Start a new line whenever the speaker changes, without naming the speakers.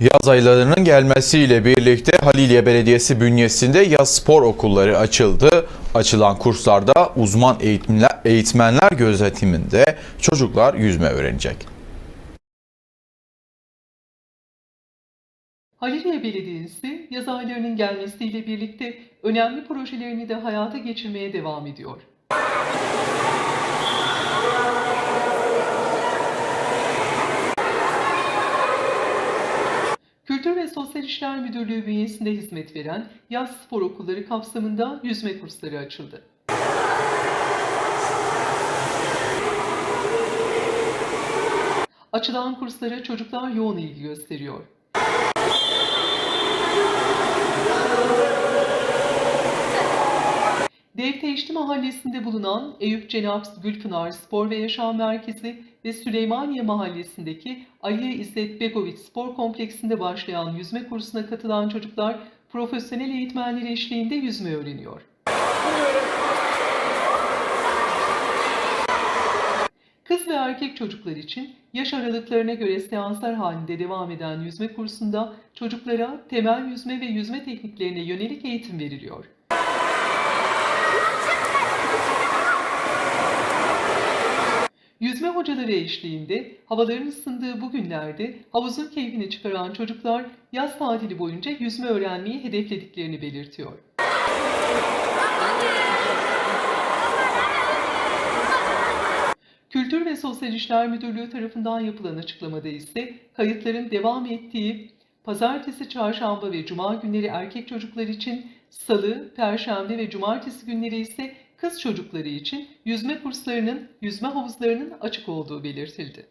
Yaz aylarının gelmesiyle birlikte Halilye Belediyesi bünyesinde yaz spor okulları açıldı. Açılan kurslarda uzman eğitimler, eğitmenler gözetiminde çocuklar yüzme öğrenecek.
Haliliye Belediyesi yaz aylarının gelmesiyle birlikte önemli projelerini de hayata geçirmeye devam ediyor. Kültür ve Sosyal İşler Müdürlüğü bünyesinde hizmet veren yaz spor okulları kapsamında yüzme kursları açıldı. Açılan kurslara çocuklar yoğun ilgi gösteriyor. Devteşti Mahallesi'nde bulunan Eyüp Cenap Gülpınar Spor ve Yaşam Merkezi ve Süleymaniye Mahallesi'ndeki Aliye İzzet Begoviç Spor Kompleksinde başlayan yüzme kursuna katılan çocuklar profesyonel eğitmenler eşliğinde yüzme öğreniyor. Kız ve erkek çocuklar için yaş aralıklarına göre seanslar halinde devam eden yüzme kursunda çocuklara temel yüzme ve yüzme tekniklerine yönelik eğitim veriliyor. Yüzme hocaları eşliğinde havaların ısındığı bu günlerde havuzun keyfini çıkaran çocuklar yaz tatili boyunca yüzme öğrenmeyi hedeflediklerini belirtiyor. Kültür ve Sosyal İşler Müdürlüğü tarafından yapılan açıklamada ise kayıtların devam ettiği pazartesi, çarşamba ve cuma günleri erkek çocuklar için, salı, perşembe ve cumartesi günleri ise kız çocukları için yüzme kurslarının, yüzme havuzlarının açık olduğu belirtildi.